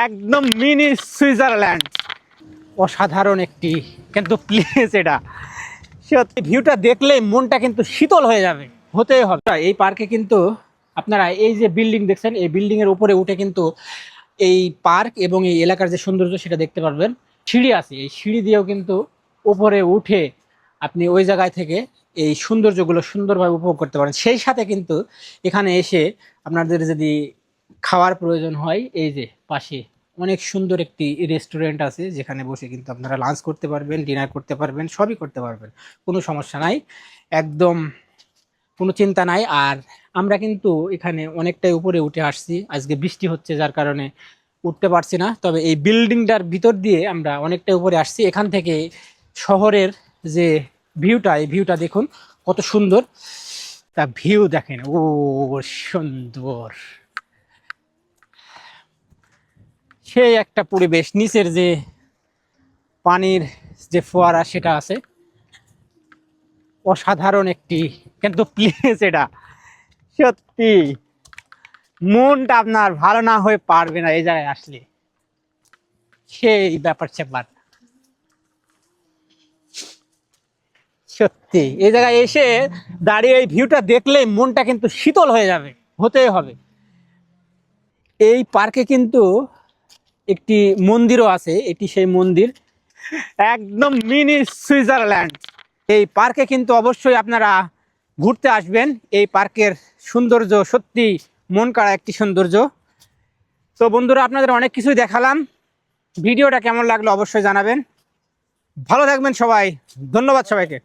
একদম mini Switzerland. অসাধারণ একটি কিন্তু প্লেস এটা। সত্যি ভিউটা দেখলে মনটা কিন্তু শীতল হয়ে যাবে। হতেই হবে। এই পার্কে কিন্তু আপনারা এই যে বিল্ডিং দেখছেন, এই বিল্ডিং এর উপরে উঠে কিন্তু এই পার্ক এবং এই এলাকার যে সৌন্দর্য সেটা দেখতে পারবেন। সিঁড়ি আছে। এই সিঁড়ি দিয়েও কিন্তু উপরে উঠে আপনি ওই জায়গায় থেকে এই সৌন্দর্যগুলো সুন্দরভাবে উপভোগ করতে পারেন। সেই সাথে কিন্তু এখানে এসে আপনাদের যদি খাওয়ার প্রয়োজন হয়। এই যে পাশে অনেক সুন্দর একটি রেস্টুরেন্ট আছে, যেখানে বসে কিন্তু আপনারা লাঞ্চ করতে পারবেন ডিনার করতে পারবেন, সবই করতে পারবেন। কোনো সমস্যা নাই। একদম কোনো চিন্তা নাই। আর আমরা কিন্তু এখানে অনেকটাই উপরে উঠে আসছি। আজকে বৃষ্টি হচ্ছে, যার কারণে উঠতে পারছি না। তবে এই বিল্ডিংটার ভিতর দিয়ে আমরা অনেকটাই উপরে আসছি। এখান থেকে শহরের যে ভিউটা এই ভিউটা দেখুন, কত সুন্দর। তা ভিউ দেখেন, ও সুন্দর। সেই একটা পরিবেশ, নিচের যে পানির যে ফোয়ারা সেটা আছে। অসাধারণ একটি, কিন্তু প্লেস এটা, সত্যি, মনটা আপনার ভালো না হয়ে পারবে না এই জায়গায় আসলে। সেই ব্যাপার স্যাপার। সত্যি, এই জায়গায় এসে দাঁড়িয়ে এই ভিউটা দেখলে মনটা কিন্তু শীতল হয়ে যাবে, হতেই হবে। এই পার্কে কিন্তু একটি মন্দিরও আছে, এটি সেই মন্দির। একদম মিনি সুইজারল্যান্ড। এই পার্কে কিন্তু অবশ্যই আপনারা ঘুরতে আসবেন। এই পার্কের সৌন্দর্য সত্যি মন কাড়া একটি সৌন্দর্য। তো বন্ধুরা, আপনাদের অনেক কিছুই দেখালাম। ভিডিওটা কেমন লাগল অবশ্যই জানাবেন। ভালো থাকবেন সবাই। ধন্যবাদ সবাইকে।